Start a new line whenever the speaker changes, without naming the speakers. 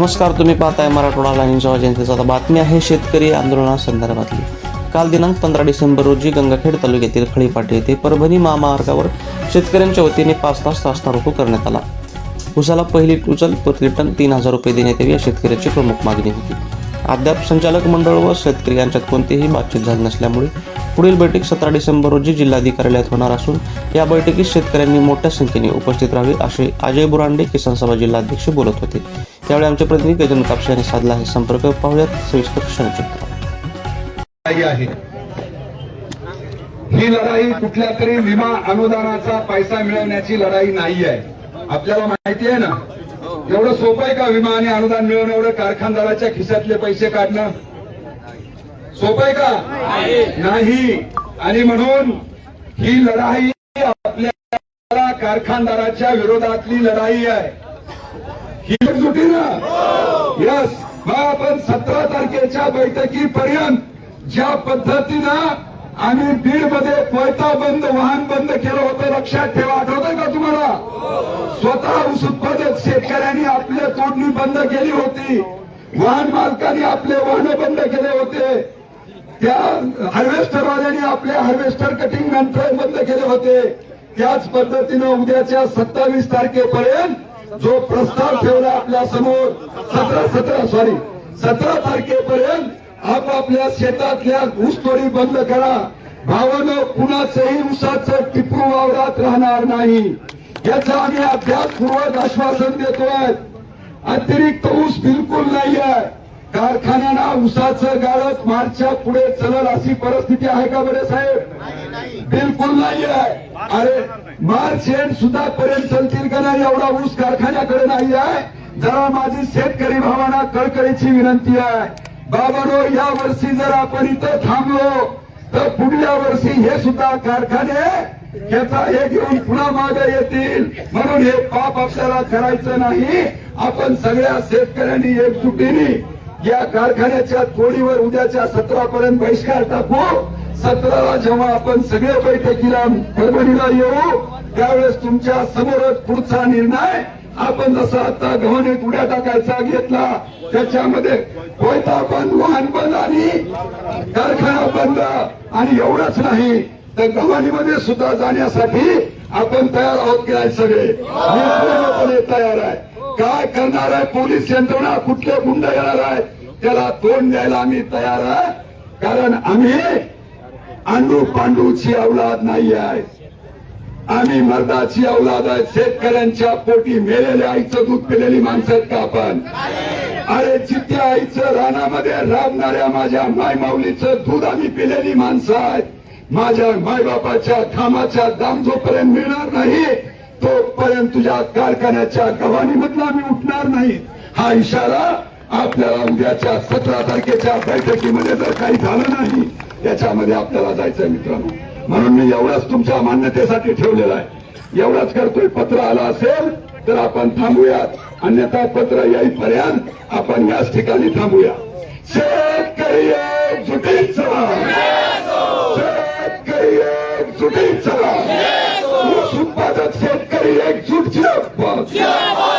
नमस्कार तुम्ही पाहताय मराठवाडा लाईनच्या जनतेचा आता बातमी आहे शेतकरी आंदोलनासंदर्भातली काल दिनांक पंधरा डिसेंबर रोजी गंगाखेड तालुक्यातील खळीपाटी येथे परभणी महामार्गावर शेतकऱ्यांच्या वतीने पाच तास रास्ता रोको करण्यात आला. उसाला पहिली उचल प्रति टन तीन हजार रुपये देण्यात यावी या शेतकऱ्याची प्रमुख मागणी होती. अद्याप संचालक मंडळ व शेतकरी यांच्यात कोणतीही बातचीत झाली नसल्यामुळे पुढील बैठक सतरा डिसेंबर रोजी जिल्हाधिकार्यालयात होणार असून या बैठकीत शेतकऱ्यांनी मोठ्या संख्येने उपस्थित राहावे असे अजय बुरांडे किसान सभा जिल्हाध्यक्ष बोलत होते. त्यावेळी आमचे प्रतिनिधी गजेंद्र कापसे यांनी साधला आहे संपर्क. पाहूयात सविस्तर क्षणचित्र.
आहे. ही लढाई कुठल्या तरी विमा अनुदानाचा पैसा मिळवण्याची लढाई नाही आहे. आपल्याला माहिती आहे ना? एवढं सोपं आहे का विमा आणि अनुदान मिळवणं? एवढं कारखानदाराच्या खिशातले पैसे काढणं? सोपं आहे का? नाही. आणि म्हणून ही लढाई आपल्या कारखानदाराच्या विरोधातली लढाई आहे. यस मग आपण सतरा तारखेच्या बैठकीपर्यंत ज्या पद्धतीनं आम्ही बीडमध्ये कोयता बंद वाहन बंद केलं होतं लक्षात ठेवा. आठवतंय का तुम्हाला? स्वतः ऊस उत्पादक शेतकऱ्यांनी आपले तोडणी बंद केली होती. वाहन मालकांनी आपले वाहन बंद केले होते. त्या हार्वेस्टरवाल्यांनी आपले हार्वेस्टर कटिंग यंत्र बंद केले होते. त्याच पद्धतीनं उद्याच्या सत्तावीस तारखेपर्यंत जो प्रस्ताव ठेवला आपल्यासमोर सतरा सतरा सॉरी सतरा तारखेपर्यंत आपापल्या शेतातल्या ऊसतोडी बंद करा. भावानं कुणाचंही ऊसाचं टिपू वावरात राहणार नाही. याचा आम्ही अभ्यासपूर्वक आश्वासन देतोय. अतिरिक्त ऊस बिलकुल नाही आहे कारखान्यांना ऊसाचं गाळप मार्चच्या पुढे चलल अशी परिस्थिती आहे का बरे साहेब? बिलकुल नाही. आहे अरे मार्च एंड सुद्धा पर्यंत चलतील का नाही एवढा ऊस कारखान्याकडे नाही आहे. जरा माझी शेतकरी भावांना कळकळीची विनंती आहे. बाबानो या वर्षी जर आपण इथं थांबलो तर पुढल्या वर्षी हे सुद्धा कारखाने याचा हे घेऊन पुन्हा मागे येतील. म्हणून हे पाप आपल्याला करायचं नाही. आपण सगळ्या शेतकऱ्यांनी एकजुटीने या कारखान्याच्या तोडीवर उद्याच्या सतरा पर्यंत बहिष्कार टाकू. सतराला जेव्हा आपण सगळे बैठकीला परभणीला येऊ त्यावेळेस तुमच्या समोरच पुढचा निर्णय. आपण जसा आता गव्हाणीत उड्या टाकायचा घेतला त्याच्यामध्ये कोयता बंद वाहन बंद आणि कारखाना बंद आणि एवढंच नाही. तर गव्हाणीमध्ये सुद्धा जाण्यासाठी आपण तयार आहोत की सगळे? मी पूर्णपणे तयार आहे. काय करणार आहे? पोलीस यंत्रणा कुठले गुंड येणार आहे? त्याला तोंड द्यायला आम्ही तयार आहे. कारण आम्ही अंडू पांडूची औलाद नाही आहे. आम्ही मर्दाची औलाद आहे. शेतकऱ्यांच्या पोटी मेलेल्या आईचं दूध पिलेली माणसं आहेत का आपण? अरे चित्त्या आईचं रानामध्ये राबणाऱ्या माझ्या माय माऊलीचं दूध आम्ही पिलेली माणसं आहेत. माझ्या मायबापाच्या कामाच्या दाम जोपर्यंत मिळणार नाही तोपर्यंत तुझ्या कारखान्याच्या गव्हाणीमधला आम्ही उठणार नाही. हा इशारा आपल्याला उद्याच्या सतरा तारखेच्या बैठकीमध्ये जर काही झालं नाही त्याच्यामध्ये आपल्याला जायचंय मित्रांनो. म्हणून मी एवढाच तुमच्या मान्यतेसाठी ठेवलेला आहे. एवढाच करतोय. पत्र आलं असेल तर आपण थांबूयात. अन्यथा पत्र येईपर्यंत आपण याच ठिकाणी थांबूया. शेतकरी एक चला. शेतकरी एक चला. Quilombo!